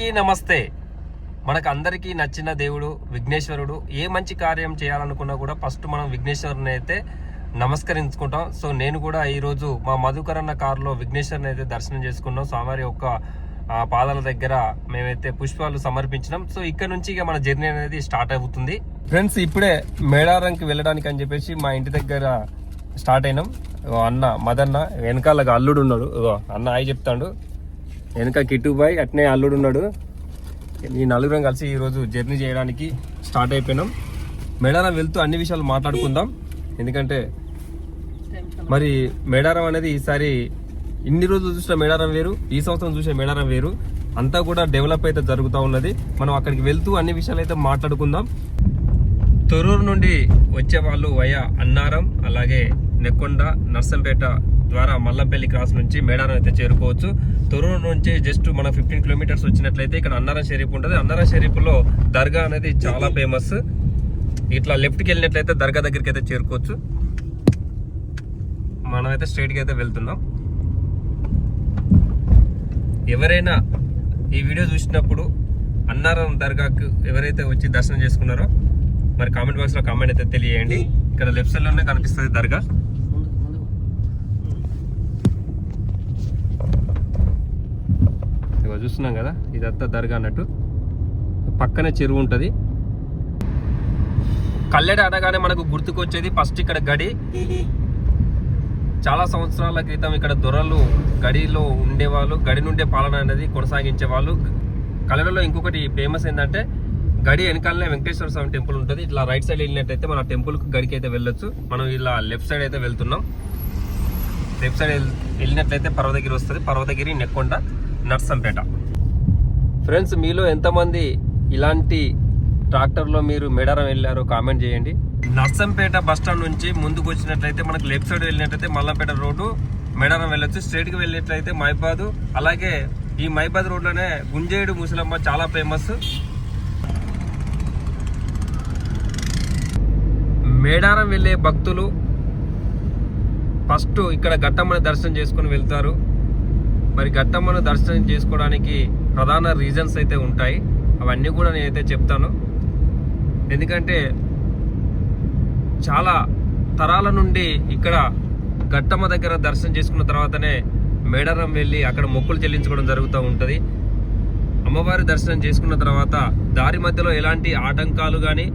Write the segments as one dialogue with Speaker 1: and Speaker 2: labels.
Speaker 1: అందరికీ నమస్తే. మనకు అందరికీ నచ్చిన దేవుడు విఘ్నేశ్వరుడు ఏ మంచి కార్యం చేయాలనుకున్నా కూడా ఫస్ట్ మనం విఘ్నేశ్వరుని అయితే నమస్కరించుకుంటాం. సో నేను కూడా ఈరోజు మా మధుకరన్న కారులో విఘ్నేశ్వరుని అయితే దర్శనం చేసుకున్నాం. స్వామివారి యొక్క పాదాల దగ్గర మేమైతే పుష్పాలు సమర్పించినాం. సో ఇక్కడ నుంచి ఇక మన జర్నీ అనేది స్టార్ట్ అవుతుంది. ఫ్రెండ్స్ ఇప్పుడే మేడారంకి వెళ్ళడానికి అని చెప్పేసి మా ఇంటి దగ్గర స్టార్ట్ అయినాం. అన్న మదన్న వెనకాల అల్లుడు ఉన్నాడు. అన్న ఆయి చెప్తాడు. వెనక కిట్టు బాయ్ అట్నే అల్లుడు ఉన్నాడు. ఈ నలుగురం కలిసి ఈరోజు జర్నీ చేయడానికి స్టార్ట్ అయిపోయినాం. మేడారం వెళ్తూ అన్ని విషయాలు మాట్లాడుకుందాం. ఎందుకంటే మరి మేడారం అనేది ఈసారి ఇన్ని రోజులు చూసిన మేడారం వేరు ఈ సంవత్సరం చూసే మేడారం వేరు. అంతా కూడా డెవలప్ అయితే జరుగుతూ ఉన్నది. మనం అక్కడికి వెళ్తూ అన్ని విషయాలు అయితే మాట్లాడుకుందాం. తొరూరు నుండి వచ్చే వాళ్ళు వయా అన్నారం అలాగే నెక్కొండ నర్సంపేట ద్వారా మల్లంపల్లి క్రాస్ నుంచి మేడారం అయితే చేరుకోవచ్చు. తొరూరు నుంచి జస్ట్ మన ఫిఫ్టీన్ కిలోమీటర్స్ వచ్చినట్లయితే ఇక్కడ అన్నారం షరీఫ్ ఉంటుంది. అన్నారం షరీఫ్లో దర్గా అనేది చాలా ఫేమస్ ఇట్లా లెఫ్ట్కి వెళ్ళినట్లయితే దర్గా దగ్గరికి అయితే చేరుకోవచ్చు. మనమైతే స్ట్రైట్కి అయితే వెళ్తున్నాం. ఎవరైనా ఈ వీడియో చూసినప్పుడు అన్నారం దర్గాకు ఎవరైతే వచ్చి దర్శనం చేసుకున్నారో మరి కామెంట్ బాక్స్లో కామెంట్ అయితే తెలియజేయండి. ఇక్కడ లెఫ్ట్ సైడ్లోనే కనిపిస్తుంది దర్గా ఇగో చూస్తున్నాం కదా ఇదంతా దర్గా అన్నట్టు. పక్కనే చెరువు ఉంటుంది. కల్లెడ అనగానే మనకు గుర్తుకొచ్చేది ఫస్ట్ ఇక్కడ గడి. చాలా సంవత్సరాల క్రితం ఇక్కడ దొరలు గడిలో ఉండేవాళ్ళు గడి నుండే పాలన అనేది కొనసాగించే వాళ్ళు కల్లెడలో ఇంకొకటి ఫేమస్ ఏంటంటే గడి వెనకాలనే వెంకటేశ్వర స్వామి టెంపుల్ ఉంటుంది. ఇట్లా రైట్ సైడ్ వెళ్ళినట్టయితే మన టెంపుల్కి గడికి అయితే వెళ్ళొచ్చు. మనం ఇలా లెఫ్ట్ సైడ్ అయితే వెళ్తున్నాం. లెఫ్ట్ సైడ్ వెళ్ళినట్లయితే పర్వతగిరి వస్తుంది. పర్వతగిరి నెక్కొండ. నర్సంపేట. ఫ్రెండ్స్ మీలో ఎంతమంది ఇలాంటి ట్రాక్టర్లో మీరు మేడారం వెళ్ళారో కామెంట్ చేయండి. నర్సంపేట బస్ స్టాండ్ నుంచి ముందుకు వచ్చినట్లయితే మనకు లెఫ్ట్ సైడ్ వెళ్ళినట్లయితే మల్లంపేట రోడ్డు మేడారం వెళ్ళొచ్చు. స్ట్రైట్గా వెళ్ళినట్లయితే మైబాదు అలాగే ఈ మైబాద్ రోడ్లోనే గుంజేడు ముసలమ్మ చాలా ఫేమస్. మేడారం వెళ్ళే భక్తులు ఫస్ట్ ఇక్కడ గట్టమ్మని దర్శనం చేసుకుని వెళ్తారు. మరి గట్టమ్మను దర్శనం చేసుకోవడానికి ప్రధాన రీజన్స్ అయితే ఉంటాయి. అవన్నీ కూడా నేనైతే చెప్తాను. ఎందుకంటే చాలా తరాల నుండి ఇక్కడ గట్టమ్మ దగ్గర దర్శనం చేసుకున్న తర్వాతనే మేడారం వెళ్ళి అక్కడ మొక్కులు చెల్లించుకోవడం జరుగుతూ ఉంటుంది. అమ్మవారి దర్శనం చేసుకున్న తర్వాత దారి మధ్యలో ఎలాంటి ఆటంకాలు కానీ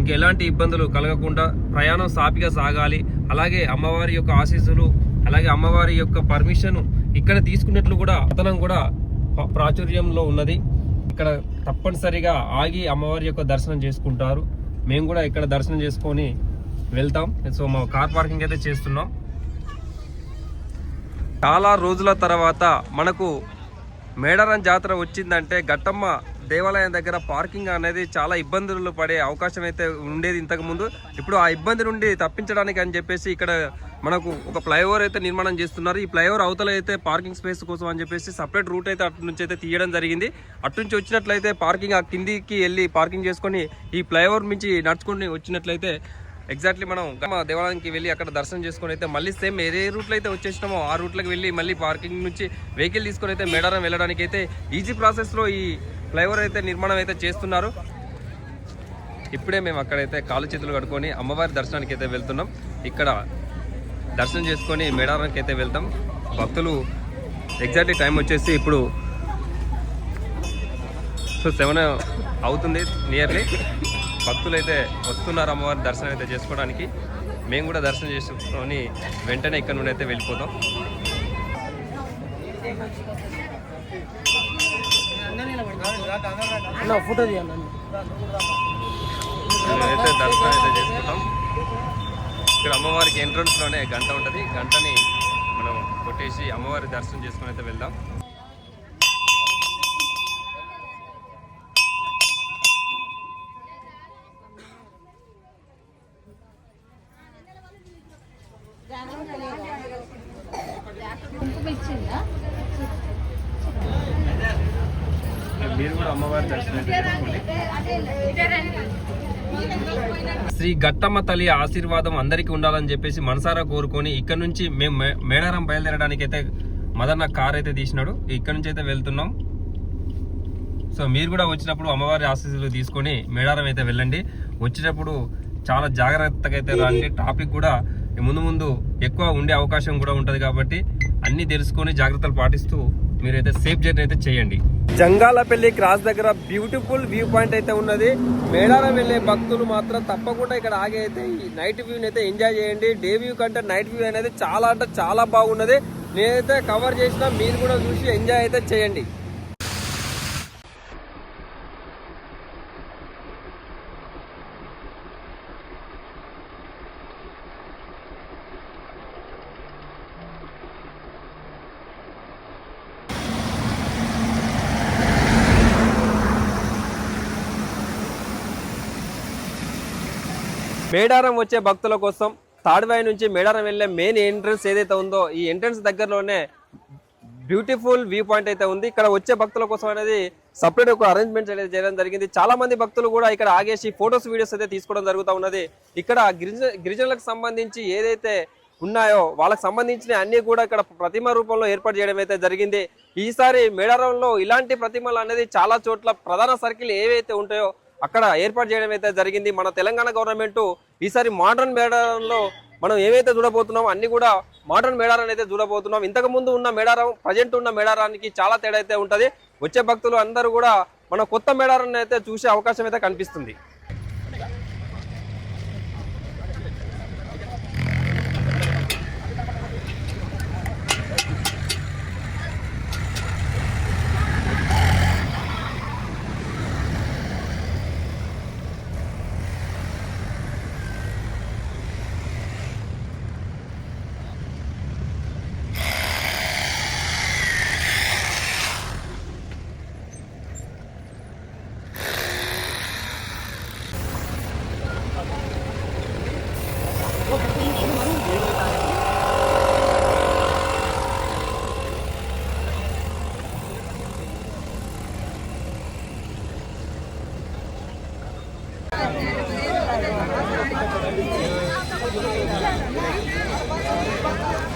Speaker 1: ఇంకెలాంటి ఇబ్బందులు కలగకుండా ప్రయాణం సాపిగా సాగాలి. అలాగే అమ్మవారి యొక్క ఆశీస్సులు అలాగే అమ్మవారి యొక్క పర్మిషన్ ఇక్కడ తీసుకున్నట్లు కూడా అతనం కూడా ప్రాచుర్యంలో ఉన్నది. ఇక్కడ తప్పనిసరిగా ఆగి అమ్మవారి యొక్క దర్శనం చేసుకుంటారు. మేము కూడా ఇక్కడ దర్శనం చేసుకొని వెళ్తాం. సో మా కార్ పార్కింగ్ అయితే చేస్తున్నాం. చాలా రోజుల తర్వాత మనకు మేడారం జాతర వచ్చిందంటే గట్టమ్మ దేవాలయం దగ్గర పార్కింగ్ అనేది చాలా ఇబ్బందులు పడే అవకాశం అయితే ఉండేది ఇంతకు ముందు. ఇప్పుడు ఆ ఇబ్బంది నుండి తప్పించడానికి అని చెప్పేసి ఇక్కడ మనకు ఒక ఫ్లైఓవర్ అయితే నిర్మాణం చేస్తున్నారు. ఈ ఫ్లైఓవర్ అవతల అయితే పార్కింగ్ స్పేస్ కోసం అని చెప్పేసి సపరేట్ రూట్ అయితే అటు నుంచి అయితే తీయడం జరిగింది. అటు నుంచి వచ్చినట్లయితే పార్కింగ్ ఆ కిందికి వెళ్ళి పార్కింగ్ చేసుకొని ఈ ఫ్లైఓవర్ నుంచి నడుచుకొని వచ్చినట్లయితే ఎగ్జాక్ట్లీ మనం దేవాలయానికి వెళ్ళి అక్కడ దర్శనం చేసుకొని అయితే మళ్ళీ సేమ్ ఏ రూట్లో అయితే వచ్చేసినామో ఆ రూట్లోకి వెళ్ళి మళ్ళీ పార్కింగ్ నుంచి వెహికల్ తీసుకొని అయితే మేడారం వెళ్ళడానికి అయితే ఈజీ ప్రాసెస్లో ఈ ఫ్లైఓవర్ అయితే నిర్మాణం అయితే చేస్తున్నారు. ఇప్పుడే మేము అక్కడైతే కాలు చేతులు కడుకొని అమ్మవారి దర్శనానికి అయితే వెళ్తున్నాం. ఇక్కడ దర్శనం చేసుకొని మేడారానికి అయితే వెళ్తాం. భక్తులు ఎగ్జాక్ట్లీ టైం వచ్చేసి ఇప్పుడు సో సెవెన్ అవుతుంది నియర్లీ. భక్తులు అయితే వస్తున్నారు అమ్మవారి దర్శనం అయితే చేసుకోవడానికి. మేము కూడా దర్శనం చేసుకొని వెంటనే ఇక్కడ నుండి అయితే వెళ్ళిపోతాం.
Speaker 2: ఫోటో తీయండి
Speaker 1: మేమైతే దర్శనం అయితే చేసుకుంటాం. ఇక్కడ అమ్మవారికి ఎంట్రన్స్లోనే గంట ఉంటుంది. గంటని మనం కొట్టేసి అమ్మవారి దర్శనం చేసుకుని అయితే వెళ్దాం. మీరు అమ్మవారి దర్శనం శ్రీ గట్టమ్మ తల్లి ఆశీర్వాదం అందరికీ ఉండాలని చెప్పేసి మనసారా కోరుకొని ఇక్కడ నుంచి మేము మే- మేడారం బయలుదేరడానికి అయితే మదన్న కార్ అయితే తీసినాడు. ఇక్కడ నుంచి అయితే వెళ్తున్నాం. సో మీరు కూడా వచ్చినప్పుడు అమ్మవారి ఆశీస్సులు తీసుకొని మేడారం అయితే వెళ్ళండి. వచ్చేటప్పుడు చాలా జాగ్రత్తగా అయితే రండి. ట్రాఫిక్ కూడా ముందు ముందు ఎక్కువ ఉండే అవకాశం కూడా ఉంటుంది కాబట్టి అన్నీ తెలుసుకొని జాగ్రత్తలు పాటిస్తూ మీరైతే సేఫ్ జర్నీ అయితే చేయండి. జంగాలపల్లి క్రాస్ దగ్గర బ్యూటిఫుల్ వ్యూ పాయింట్ అయితే ఉన్నది. మేడారం వెళ్ళే భక్తులు మాత్రం తప్పకుండా ఇక్కడ ఆగి అయితే ఈ నైట్ వ్యూ అయితే ఎంజాయ్ చేయండి. డే వ్యూ కంటే నైట్ వ్యూ అనేది చాలా అంటే చాలా బాగున్నది. నేనైతే కవర్ చేసిన మీరు కూడా చూసి ఎంజాయ్ అయితే చేయండి. మేడారం వచ్చే భక్తుల కోసం తాడువాయి నుంచి మేడారం వెళ్ళే మెయిన్ ఎంట్రన్స్ ఏదైతే ఉందో ఈ ఎంట్రన్స్ దగ్గరలోనే బ్యూటిఫుల్ వ్యూ పాయింట్ అయితే ఉంది. ఇక్కడ వచ్చే భక్తుల కోసం అనేది సపరేట్ ఒక అరేంజ్మెంట్స్ అనేది చేయడం జరిగింది. చాలా మంది భక్తులు కూడా ఇక్కడ ఆగేసి ఫొటోస్ వీడియోస్ అయితే తీసుకోవడం జరుగుతూ ఉన్నది. ఇక్కడ గిరిజన గిరిజనులకు సంబంధించి ఏదైతే ఉన్నాయో వాళ్ళకి సంబంధించిన అన్ని కూడా ఇక్కడ ప్రతిమ రూపంలో ఏర్పాటు చేయడం అయితే జరిగింది. ఈసారి మేడారంలో ఇలాంటి ప్రతిమలు అనేది చాలా చోట్ల ప్రధాన సర్కిల్ ఏవైతే ఉంటాయో అక్కడ ఏర్పాటు చేయడం అయితే జరిగింది. మన తెలంగాణ గవర్నమెంట్ ఈసారి మోడర్న్ మేడారంలో మనం ఏవైతే చూడబోతున్నామో అన్ని కూడా మోడర్న్ మేడారం అయితే చూడబోతున్నాం. ఇంతకు ముందు ఉన్న మేడారం ప్రజెంట్ ఉన్న మేడారానికి చాలా తేడా అయితే ఉంటుంది. వచ్చే భక్తులు అందరూ కూడా మన కొత్త మేడారాన్ని అయితే చూసే అవకాశం అయితే కనిపిస్తుంది.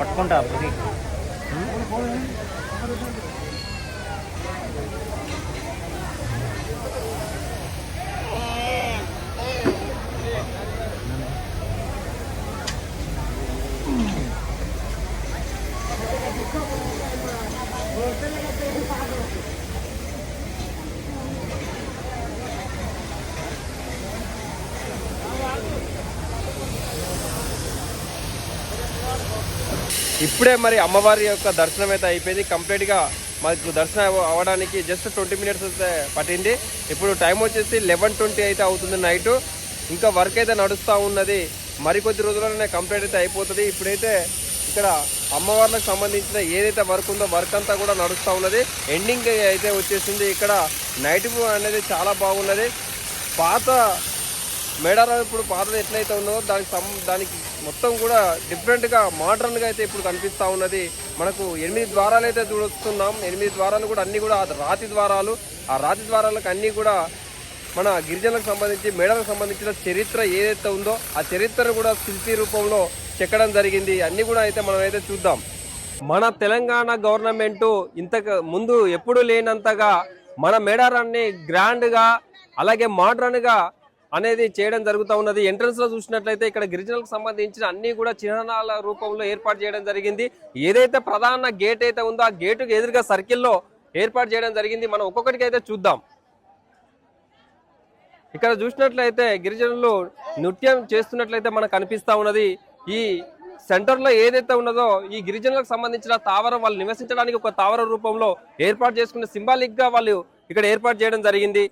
Speaker 3: పట్టుకుంటా ప్రతి
Speaker 1: ఇప్పుడే మరి అమ్మవారి యొక్క దర్శనం అయితే అయిపోయింది కంప్లీట్గా మాకు దర్శనం అవ్వడానికి జస్ట్ ట్వంటీ మినిట్స్ అయితే పట్టింది. ఇప్పుడు టైం వచ్చేసి లెవెన్ ట్వంటీ అయితే అవుతుంది నైట్ ఇంకా వర్క్ అయితే నడుస్తూ ఉన్నది. మరికొద్ది రోజుల్లోనే కంప్లీట్ అయితే అయిపోతుంది. ఇప్పుడైతే ఇక్కడ అమ్మవార్లకు సంబంధించిన ఏదైతే వర్క్ ఉందో వర్క్ అంతా కూడా నడుస్తూ ఉన్నది. ఎండింగ్ అయితే వచ్చేసింది. ఇక్కడ నైట్ వ్యూ అనేది చాలా బాగున్నది. పాత మేడారం ఇప్పుడు పాతది ఎట్లయితే ఉన్నదో దానికి సం దానికి మొత్తం కూడా డిఫరెంట్గా మోడర్న్గా అయితే ఇప్పుడు కనిపిస్తూ ఉన్నది. మనకు ఎనిమిది ద్వారాలు అయితే చూస్తున్నాం ఎనిమిది ద్వారాలు కూడా అన్నీ కూడా రాతి ద్వారాలు. ఆ రాతి ద్వారాలకు అన్నీ కూడా మన గిరిజనులకు సంబంధించి మేడలకు సంబంధించిన చరిత్ర ఏదైతే ఉందో ఆ చరిత్రను కూడా శిల్పి రూపంలో చెక్కడం జరిగింది. అన్నీ కూడా అయితే మనం అయితే చూద్దాం. మన తెలంగాణ గవర్నమెంటు ఇంత ముందు ఎప్పుడు లేనంతగా మన మేడారాన్ని గ్రాండ్గా అలాగే మోడ్రన్గా అనేది చేయడం జరుగుతూ ఉన్నది. ఎంట్రన్స్లో చూసినట్లయితే ఇక్కడ గిరిజనులకు సంబంధించిన అన్ని కూడా చిహ్నాల రూపంలో ఏర్పాటు చేయడం జరిగింది. ఏదైతే ప్రధాన గేట్ అయితే ఉందో ఆ గేటుకు ఎదురుగా సర్కిల్లో ఏర్పాటు చేయడం జరిగింది. మనం ఒక్కొక్కటికి అయితే చూద్దాం. ఇక్కడ చూసినట్లయితే గిరిజనులు నృత్యం చేస్తున్నట్లయితే మనకు కనిపిస్తా ఉన్నది. ఈ సెంటర్లో ఏదైతే ఉన్నదో ఈ గిరిజనులకు సంబంధించిన తావరం వాళ్ళు నివసించడానికి ఒక తావర రూపంలో ఏర్పాటు చేసుకున్న సింబాలిక్గా వాళ్ళు ఇక్కడ ఏర్పాటు చేయడం జరిగింది.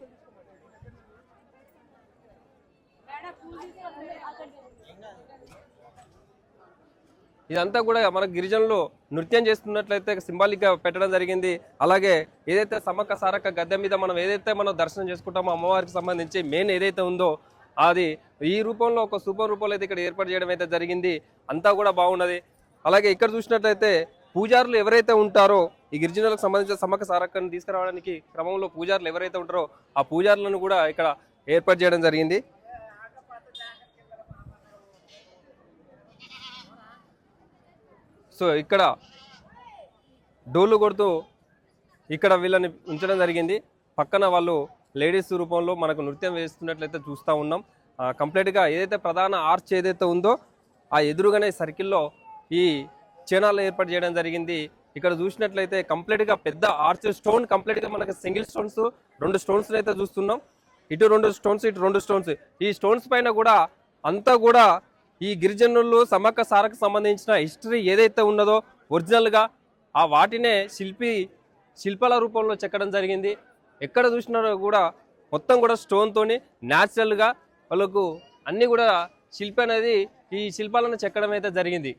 Speaker 1: ఇదంతా కూడా మన గిరిజనులు నృత్యం చేస్తున్నట్లయితే సింబాలిక్గా పెట్టడం జరిగింది. అలాగే ఏదైతే సమ్మక్క సారక్క గద్దె మీద మనం ఏదైతే మనం దర్శనం చేసుకుంటామో అమ్మవారికి సంబంధించి మెయిన్ ఏదైతే ఉందో అది ఈ రూపంలో ఒక సూపర్ రూపంలో అయితే ఇక్కడ ఏర్పాటు చేయడం అయితే జరిగింది. అంతా కూడా బాగున్నది. అలాగే ఇక్కడ చూసినట్లయితే పూజారులు ఎవరైతే ఉంటారో ఈ గిరిజనులకు సంబంధించిన సమ్మక్క సారక్కను తీసుకురావడానికి క్రమంలో పూజారులు ఎవరైతే ఉంటారో ఆ పూజారులను కూడా ఇక్కడ ఏర్పాటు చేయడం జరిగింది. సో ఇక్కడ డోలు కొడుతూ ఇక్కడ వీళ్ళని ఉంచడం జరిగింది. పక్కన వాళ్ళు లేడీస్ రూపంలో మనకు నృత్యం వేస్తున్నట్లయితే చూస్తూ ఉన్నాం. ఆ, కంప్లీట్గా ఏదైతే ప్రధాన ఆర్చ్ ఏదైతే ఉందో ఆ ఎదురుగానే సర్కిల్లో ఈ చైనాలు ఏర్పాటు చేయడం జరిగింది. ఇక్కడ చూసినట్లయితే కంప్లీట్గా పెద్ద ఆర్చ్ స్టోన్ కంప్లీట్గా మనకి సింగిల్ స్టోన్స్ రెండు స్టోన్స్ అయితే చూస్తున్నాం. ఇటు రెండు స్టోన్స్ ఇటు రెండు స్టోన్స్. ఈ స్టోన్స్ పైన కూడా అంతా కూడా ఈ గిరిజనులు సమ్మక్క సారకు సంబంధించిన హిస్టరీ ఏదైతే ఉన్నదో ఒరిజినల్గా ఆ వాటినే శిల్పి శిల్పాల రూపంలో చెక్కడం జరిగింది. ఎక్కడ చూసినా కూడా మొత్తం కూడా స్టోన్తోని న్యాచురల్గా వాళ్ళకు అన్నీ కూడా శిల్పి అనేది ఈ శిల్పాలను చెక్కడం అయితే జరిగింది.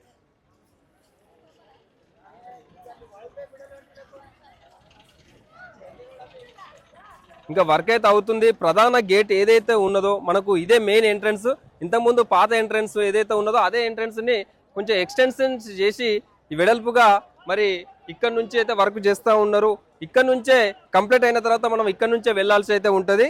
Speaker 1: ఇంకా వర్క్ అయితే అవుతుంది. ప్రధాన గేట్ ఏదైతే ఉన్నదో మనకు ఇదే మెయిన్ ఎంట్రన్స్ ఇంతకుముందు పాత ఎంట్రన్స్ ఏదైతే ఉన్నదో అదే ఎంట్రన్స్ని కొంచెం ఎక్స్టెన్షన్ చేసి వెడల్పుగా మరి ఇక్కడ నుంచి అయితే వర్క్ చేస్తూ ఉన్నారు. ఇక్కడ నుంచే కంప్లీట్ అయిన తర్వాత మనం ఇక్కడ నుంచే వెళ్ళాల్సి అయితే ఉంటుంది.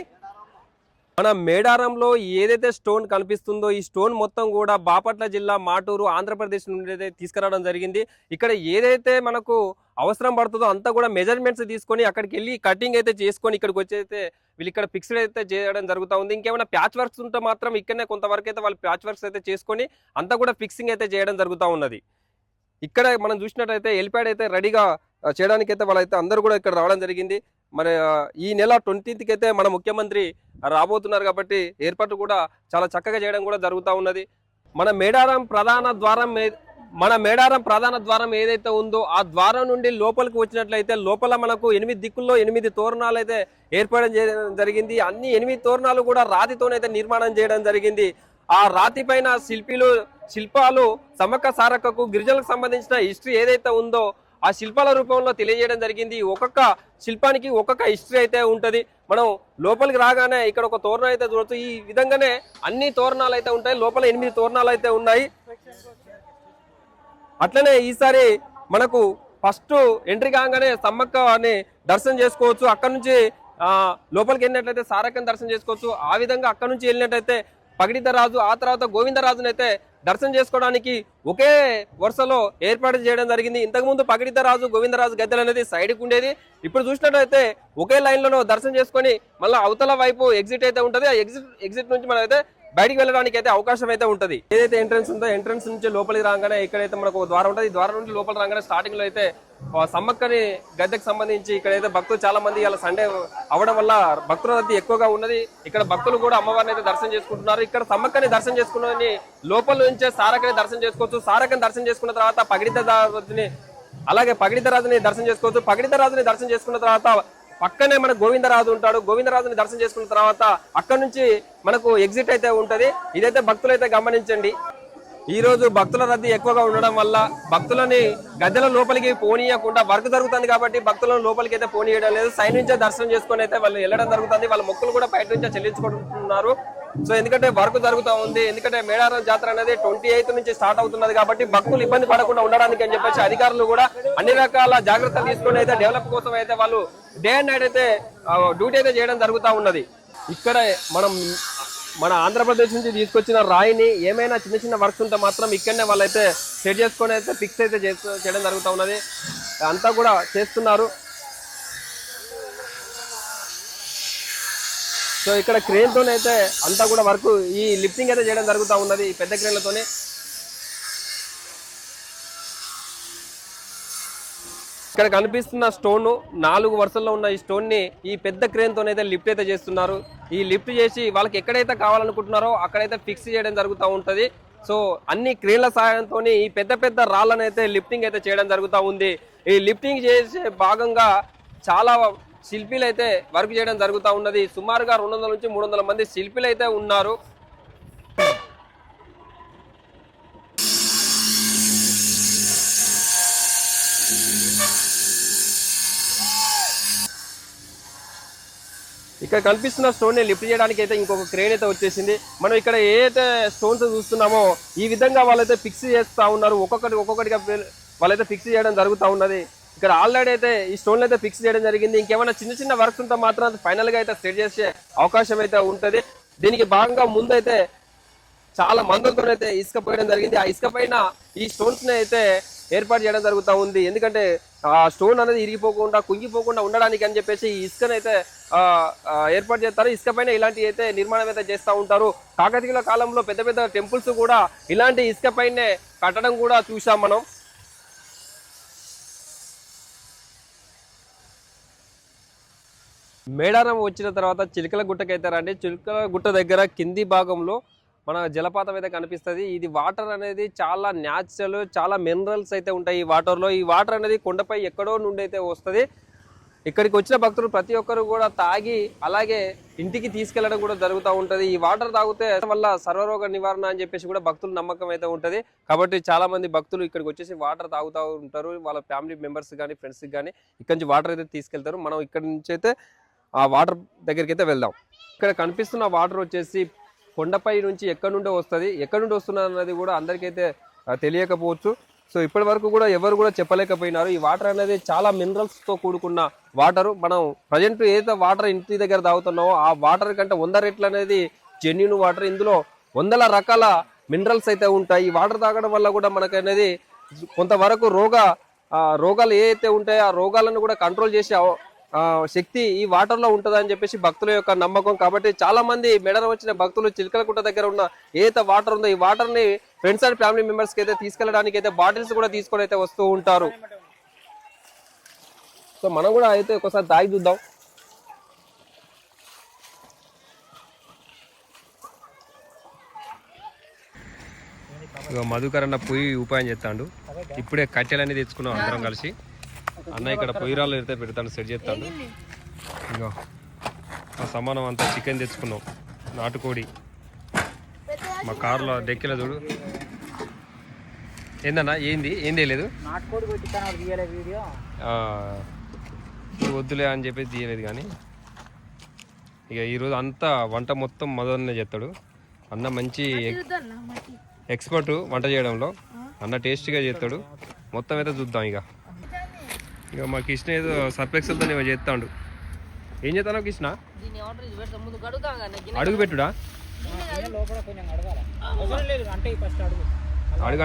Speaker 1: మన మేడారంలో ఏదైతే స్టోన్ కనిపిస్తుందో ఈ స్టోన్ మొత్తం కూడా బాపట్ల జిల్లా మాటూరు ఆంధ్రప్రదేశ్ నుండి అయితే తీసుకురావడం జరిగింది. ఇక్కడ ఏదైతే మనకు అవసరం పడుతుందో అంతా కూడా మెజర్మెంట్స్ తీసుకొని అక్కడికి వెళ్ళి కటింగ్ అయితే చేసుకొని ఇక్కడికి వచ్చి అయితే వీళ్ళు ఇక్కడ ఫిక్స్డ్ అయితే చేయడం జరుగుతూ ఉంది. ఇంకేమైనా ప్యాచ్ వర్క్స్ ఉంటే మాత్రం ఇక్కడనే కొంతవరకు అయితే వాళ్ళు ప్యాచ్ వర్క్స్ అయితే చేసుకొని అంతా కూడా ఫిక్సింగ్ అయితే చేయడం జరుగుతూ ఉన్నది. ఇక్కడ మనం చూసినట్టయితే ఎలిప్యాడ్ అయితే రెడీగా చేయడానికి అయితే వాళ్ళైతే అందరూ కూడా ఇక్కడ రావడం జరిగింది. మన ఈ నెల ట్వంటీత్కి అయితే మన ముఖ్యమంత్రి రాబోతున్నారు కాబట్టి ఏర్పాటు కూడా చాలా చక్కగా చేయడం కూడా జరుగుతూ ఉన్నది. మన మేడారం ప్రధాన ద్వారం మన మేడారం ప్రధాన ద్వారం ఏదైతే ఉందో ఆ ద్వారం నుండి లోపలికి వచ్చినట్లయితే లోపల మనకు ఎనిమిది దిక్కుల్లో ఎనిమిది తోరణాలు అయితే ఏర్పడడం చేయడం జరిగింది. అన్ని ఎనిమిది తోరణాలు కూడా రాతితోనైతే నిర్మాణం చేయడం జరిగింది. ఆ రాతి పైన శిల్పిలు శిల్పాలు సమ్మక్క సారక్కకు గిరిజనులకు సంబంధించిన హిస్టరీ ఏదైతే ఉందో ఆ శిల్పాల రూపంలో తెలియజేయడం జరిగింది. ఒక్కొక్క శిల్పానికి ఒక్కొక్క హిస్టరీ అయితే ఉంటుంది. మనం లోపలికి రాగానే ఇక్కడ ఒక తోరణం అయితే చూడొచ్చు. ఈ విధంగానే అన్ని తోరణాలు అయితే ఉంటాయి. లోపల ఎనిమిది తోరణాలు అయితే ఉన్నాయి. అట్లనే ఈసారి మనకు ఫస్ట్ ఎంట్రీ కాగానే సమ్మక్క అని దర్శనం చేసుకోవచ్చు. అక్కడ నుంచి లోపలికి వెళ్ళినట్లయితే సారక్కని దర్శనం చేసుకోవచ్చు. ఆ విధంగా అక్కడ నుంచి వెళ్ళినట్టయితే పగిడితరాజు ఆ తర్వాత గోవిందరాజునైతే దర్శనం చేసుకోవడానికి ఒకే వరుసలో ఏర్పాటు చేయడం జరిగింది. ఇంతకుముందు పగిడితరాజు గోవిందరాజు గద్దెలు అనేది సైడ్కి ఉండేది. ఇప్పుడు చూసినట్లయితే ఒకే లైన్లలో దర్శనం చేసుకొని మళ్ళీ అవతల వైపు ఎగ్జిట్ అయితే ఉంటుంది. ఆ ఎగ్జిట్ ఎగ్జిట్ నుంచి మనం అయితే బయటికి వెళ్ళడానికి అయితే అవకాశం అయితే ఉంటది. ఏదైతే ఎంట్రన్స్ ఉందో ఎంట్రన్స్ నుంచి లోపలికి రాగానే ఇక్కడైతే మనకు ఒక ద్వారం ఉంటుంది. ఈ ద్వారం నుండి లోపల రాగానే స్టార్టింగ్లో అయితే సమ్మక్కని గద్దెకు సంబంధించి ఇక్కడైతే భక్తులు చాలా మంది ఇలా సండే అవడం వల్ల భక్తుల రద్దీ ఎక్కువగా ఉన్నది. ఇక్కడ భక్తులు కూడా అమ్మవారిని అయితే దర్శనం చేసుకుంటున్నారు. ఇక్కడ సమ్మక్కని దర్శనం చేసుకుని లోపల నుంచే సారకని దర్శనం చేసుకోవచ్చు. సారకని దర్శనం చేసుకున్న తర్వాత పగిడిత రాజుని అలాగే పగిడితరాజుని దర్శనం చేసుకోవచ్చు. పగిడిత రాజుని దర్శనం చేసుకున్న తర్వాత పక్కనే మన గోవిందరాజు ఉంటాడు. గోవిందరాజుని దర్శనం చేసుకున్న తర్వాత అక్కడ నుంచి మనకు ఎగ్జిట్ అయితే ఉంటది. ఇదైతే భక్తులు అయితే గమనించండి. ఈ రోజు భక్తుల రద్దీ ఎక్కువగా ఉండడం వల్ల భక్తులని గద్దెల లోపలికి పోనీయకుండా వర్క్ జరుగుతుంది కాబట్టి భక్తులను లోపలికి అయితే పోనీయడం లేదు. సైన్ నుంచే దర్శనం చేసుకొని అయితే వాళ్ళు వెళ్ళడం జరుగుతుంది. వాళ్ళ మొక్కులు కూడా బయట నుంచే చెల్లించుకుంటున్నారు. సో ఎందుకంటే వర్క్ జరుగుతూ ఉంది ఎందుకంటే మేడారం జాతర అనేది ట్వంటీ ఎయిత్ నుంచి స్టార్ట్ అవుతున్నది కాబట్టి భక్తులు ఇబ్బంది పడకుండా ఉండడానికి అని చెప్పేసి అధికారులు కూడా అన్ని రకాల జాగ్రత్తలు తీసుకొని అయితే డెవలప్ కోసం అయితే వాళ్ళు డే అండ్ నైట్ అయితే డ్యూటీ అయితే చేయడం జరుగుతూ ఉన్నది. ఇక్కడ మనం మన ఆంధ్రప్రదేశ్ నుంచి తీసుకొచ్చిన రాయిని ఏమైనా చిన్న చిన్న వర్క్స్ ఉంటే మాత్రం ఇక్కడనే వాళ్ళైతే సెట్ చేసుకొని అయితే ఫిక్స్ అయితే చేయడం జరుగుతూ ఉన్నది. అంతా కూడా చేస్తున్నారు. సో ఇక్కడ క్రేన్ అయితే అంతా కూడా వర్క్ ఈ లిఫ్టింగ్ అయితే చేయడం జరుగుతూ ఉన్నది ఈ పెద్ద క్రేన్లతోనే ఇక్కడ కనిపిస్తున్న స్టోన్ నాలుగు వరుసల్లో ఉన్న ఈ స్టోన్ని ఈ పెద్ద క్రేన్తోనైతే లిఫ్ట్ అయితే చేస్తున్నారు. ఈ లిఫ్ట్ చేసి వాళ్ళకి ఎక్కడైతే కావాలనుకుంటున్నారో అక్కడైతే ఫిక్స్ చేయడం జరుగుతూ ఉంటది. సో అన్ని క్రేన్ల సహాయంతో ఈ పెద్ద పెద్ద రాళ్ళను అయితే లిఫ్టింగ్ అయితే చేయడం జరుగుతూ ఉంది. ఈ లిఫ్టింగ్ చేసే భాగంగా చాలా శిల్పీలు అయితే వర్క్ చేయడం జరుగుతూ ఉన్నది. సుమారుగా రెండు వందల నుంచి మూడు వందల మంది శిల్పీలు అయితే ఉన్నారు. ఇక్కడ కనిపిస్తున్న స్టోన్ని లిఫ్ట్ చేయడానికి అయితే ఇంకొక క్రేన్ అయితే వచ్చేసింది. మనం ఇక్కడ ఏదైతే స్టోన్స్ చూస్తున్నామో ఈ విధంగా వాళ్ళైతే ఫిక్స్ చేస్తూ ఉన్నారు. ఒక్కొక్కటి ఒక్కొక్కటిగా వాళ్ళైతే ఫిక్స్ చేయడం జరుగుతూ ఉన్నది. ఇక్కడ ఆల్రెడీ అయితే ఈ స్టోన్ అయితే ఫిక్స్ చేయడం జరిగింది. ఇంకేమైనా చిన్న చిన్న వర్క్స్ ఉంటే మాత్రం ఫైనల్గా అయితే సెట్ చేసే అవకాశం అయితే ఉంటది. దీనికి భాగంగా ముందైతే చాలా మందులతో అయితే ఇసుక పోయడం జరిగింది. ఆ ఇసుక పైన ఈ స్టోన్స్ని అయితే ఏర్పాటు చేయడం జరుగుతూ ఉంది. ఎందుకంటే ఆ స్టోన్ అనేది ఇరిగిపోకుండా కుంగిపోకుండా ఉండడానికి అని చెప్పేసి ఈ ఇసుకను అయితే ఏర్పాటు చేస్తారు. ఇసుక పైన ఇలాంటి అయితే నిర్మాణం అయితే చేస్తూ ఉంటారు. కాకతీయుల కాలంలో పెద్ద పెద్ద టెంపుల్స్ కూడా ఇలాంటి ఇసుక పైనే కట్టడం కూడా చూసాం మనం. మేడారం వచ్చిన తర్వాత చిలకల గుట్టకైతే రండి. చిలకల గుట్ట దగ్గర కింది భాగంలో మన జలపాతం అయితే కనిపిస్తుంది. ఇది వాటర్ అనేది చాలా న్యాచురల్ చాలా మినరల్స్ అయితే ఉంటాయి ఈ వాటర్లో ఈ వాటర్ అనేది కొండపై ఎక్కడో నుండి అయితే వస్తుంది. ఇక్కడికి వచ్చిన భక్తులు ప్రతి ఒక్కరు కూడా తాగి అలాగే ఇంటికి తీసుకెళ్ళడం కూడా జరుగుతూ ఉంటుంది. ఈ వాటర్ తాగితే వల్ల సర్వరోగ నివారణ అని చెప్పేసి కూడా భక్తుల నమ్మకం అయితే ఉంటుంది. కాబట్టి చాలా మంది భక్తులు ఇక్కడికి వచ్చేసి వాటర్ తాగుతూ ఉంటారు. వాళ్ళ ఫ్యామిలీ మెంబర్స్ కానీ ఫ్రెండ్స్ కానీ ఇక్కడ నుంచి వాటర్ అయితే తీసుకెళ్తారు. మనం ఇక్కడ నుంచి అయితే ఆ వాటర్ దగ్గరికి అయితే వెళ్దాం. ఇక్కడ కనిపిస్తున్న వాటర్ వచ్చేసి కొండపై నుంచి ఎక్కడి నుండో వస్తుంది. ఎక్కడి నుండి వస్తున్నది అన్నది కూడా అందరికైతే తెలియకపోవచ్చు. సో ఇప్పటి వరకు కూడా ఎవరు కూడా చెప్పలేకపోయినారు. ఈ వాటర్ అనేది చాలా మినరల్స్తో కూడుకున్న వాటర్. మనం ప్రజెంట్ ఏదైతే వాటర్ ఇంటి దగ్గర తాగుతున్నామో ఆ వాటర్ కంటే వంద రెట్లు అనేది జెన్యున్ వాటర్ ఇందులో వందల రకాల మినరల్స్ అయితే ఉంటాయి. ఈ వాటర్ తాగడం వల్ల కూడా మనకు అనేది కొంతవరకు రోగ ఆ, రోగాలు ఏ అయితే ఉంటాయో ఆ రోగాలను కూడా కంట్రోల్ చేసే శక్తి ఈ వాటర్లో చెప్పేసి భక్తుల యొక్క నమ్మకం. కాబట్టి చాలా మంది మెడన వచ్చిన భక్తులు చిలకలకుంట దగ్గర ఉన్న ఏదైతే వాటర్ ఉందో ఈ వాటర్ని ఫ్రెండ్స్ అండ్ ఫ్యామిలీ మెంబర్స్కి అయితే తీసుకెళ్ళడానికి అయితే బాటిల్స్ కూడా తీసుకొని అయితే వస్తూ ఉంటారు. సో మనం కూడా అయితే ఒకసారి తాగి చూద్దాం. మధుకరన్న మధుకర్ అన్న ఉపాయం చేస్తాడు. ఇప్పుడే కట్టెలనేది తెచ్చుకున్నాం అందరం కలిసి. అన్న ఇక్కడ పొయ్యి రాళ్ళు అయితే పెడతాడు సెట్ చేస్తాడు. ఇగో మా సమానం అంతా చికెన్ తెచ్చుకున్నాం నాటుకోడి. మా కారులో డెక్కెల చూడు. ఏందన్నా ఏంది? ఏం తెలియదు వద్దులే అని చెప్పేసి తీయలేదు కానీ. ఇక ఈరోజు అంతా వంట మొత్తం మొదలనే చేస్తాడు. అన్న మంచి ఎక్స్పర్ట్ వంట చేయడంలో. అన్న టేస్టీగా చేస్తాడు. మొత్తం అయితే చూద్దాం ఇక ఇక మా కృష్ణ ఏదో సర్ప్లెక్సల్తో ఏమో చేస్తాడు ఏం చేస్తాను కృష్ణ? అడుగు పెట్టుడా?
Speaker 3: లోపల కొంచెం అడగాల అవసరం లేదు అంటే ఫస్ట్ అడుగు.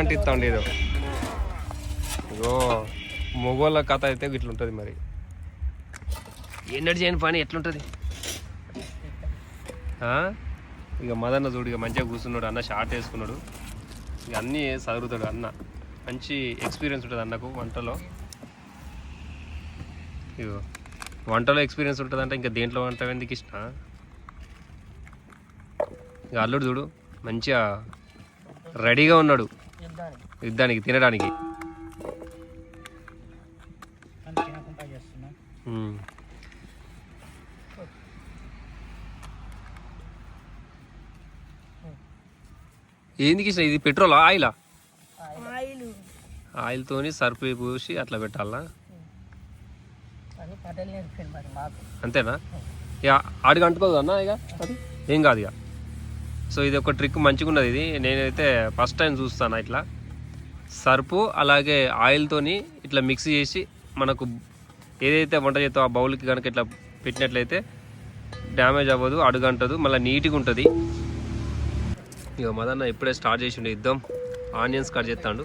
Speaker 1: అంటే ఇస్తాండి ఏదో. ఇగో మొగోళ్ళ కథ అయితే ఇట్లుంటుంది మరి. ఎన్నటి చేయని పని? ఎట్లుంటుంది? ఇక మదన్న చూడు ఇక మంచిగా కూర్చున్నాడు అన్న షార్ట్ వేసుకున్నాడు. ఇక అన్నీ చదువుతాడు అన్న. మంచి ఎక్స్పీరియన్స్ ఉంటుంది అన్నకు వంటలో. ఇగో. వంటలో ఎక్స్పీరియన్స్ ఉంటుంది అంటే ఇంకా దేంట్లో వంట ఎందుకు ఇష్టం? ఇక అల్లుడు చూడు మంచిగా రెడీగా ఉన్నాడు. యుద్ధానికి తినడానికి.
Speaker 3: అని తినకుండా చేస్తున్నా
Speaker 1: ఉమ్. ఏంది కృష్ణ ఇది పెట్రోలా ఆయిలా?
Speaker 2: ఆయిల్.
Speaker 1: ఆయిల్తోని సర్ఫ్ పూసి అట్లా పెట్టాలా
Speaker 3: అది పటేల్ నేర్పింది మరి మాకు
Speaker 1: అంతేనా? ఇక ఆడికి అంటుకోదు అన్న ఇక అది? ఏం కాదు ఇక. సో ఇది ఒక ట్రిక్ మంచిగా ఉన్నది ఇది. నేనైతే ఫస్ట్ టైం చూస్తాను ఇట్లా. సర్పు అలాగే ఆయిల్తోని ఇట్లా మిక్స్ చేసి మనకు ఏదైతే వంట చేస్తో ఆ బౌల్కి కనుక ఇట్లా పెట్టినట్లయితే డ్యామేజ్ అవ్వదు అడుగంటదు మళ్ళీ నీట్గా ఉంటుంది. ఇక మదన్న ఇప్పుడే స్టార్ట్ చేసిండు ఇద్దాం. ఆనియన్స్ కట్ చేస్తాడు.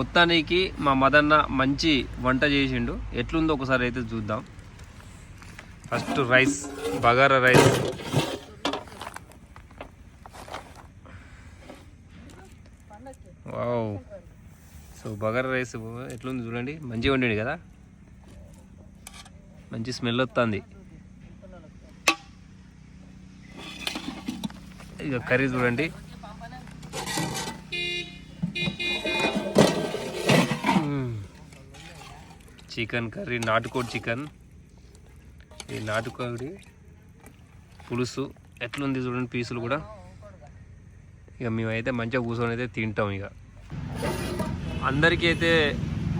Speaker 1: మొత్తానికి మా మదన్న మంచి వంట చేసిండు. ఎట్లుందో ఒకసారి అయితే చూద్దాం. First rice bagara rice. Wow. So bagara rice ఎట్లుంది చూడండి. మంచిగా వండిండు కదా? మంచి స్మెల్ వస్తుంది. ఇక కర్రీ చూడండి. చికెన్ కర్రీ నాటుకోడి చికెన్. ఈ నాటుకోడి పులుసు. ఎట్లుంది చూడండి పీసులు కూడా. ఇక మేమైతే మంచిగా కూర్చొని అయితే తింటాం ఇక. అందరికీ అయితే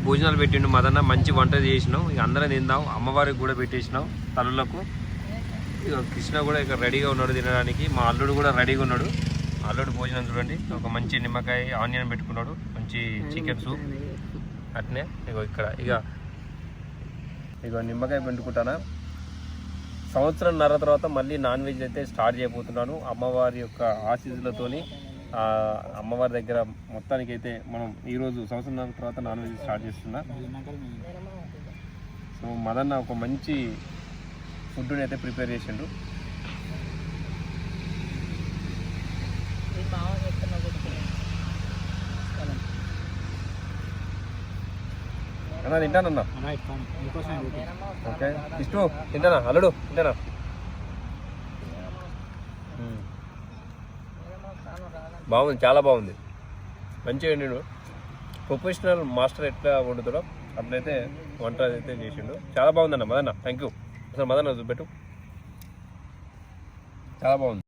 Speaker 1: భోజనాలు పెట్టిండు మదన్న మంచి వంట చేసినాం. ఇక అందరం తిందాం. అమ్మవారికి కూడా పెట్టేసినాం తల్లులకు ఇక కృష్ణ కూడా ఇక రెడీగా ఉన్నాడు తినడానికి. మా అల్లుడు కూడా రెడీగా ఉన్నాడు. అల్లుడు భోజనం చూడండి. ఒక మంచి నిమ్మకాయ ఆనియన్ పెట్టుకున్నాడు. మంచి చికెన్ సూప్. అట్నే ఇగో ఇక్కడ. ఇక ఇగో నిమ్మకాయ పెట్టుకుంటానా సంవత్సరం నర తర్వాత మళ్ళీ నాన్ వెజ్ అయితే స్టార్ట్ చేయబోతున్నాను. అమ్మవారి యొక్క ఆశీస్సులతోని అమ్మవారి దగ్గర మొత్తానికి అయితే మనం ఈరోజు సంవత్సరం నర తర్వాత నాన్ వెజ్ స్టార్ట్ చేస్తున్నా. సో మదన్న ఒక మంచి ఫుడ్ని అయితే ప్రిపేర్ చేసిండు. అన్న తింటానన్నా ఓకే. ఇష్టం. తింటానా? అల్లుడు తింటానా. బాగుంది చాలా బాగుంది. మంచిగా నేను ప్రొఫెషనల్ మాస్టర్ ఎట్లా వండుతాడో అట్లయితే వంట అయితే చేసిండు. చాలా బాగుందన్న మదన్న. థ్యాంక్ యూ అసలు మదన్న చూపెట్టు. చాలా బాగుంది.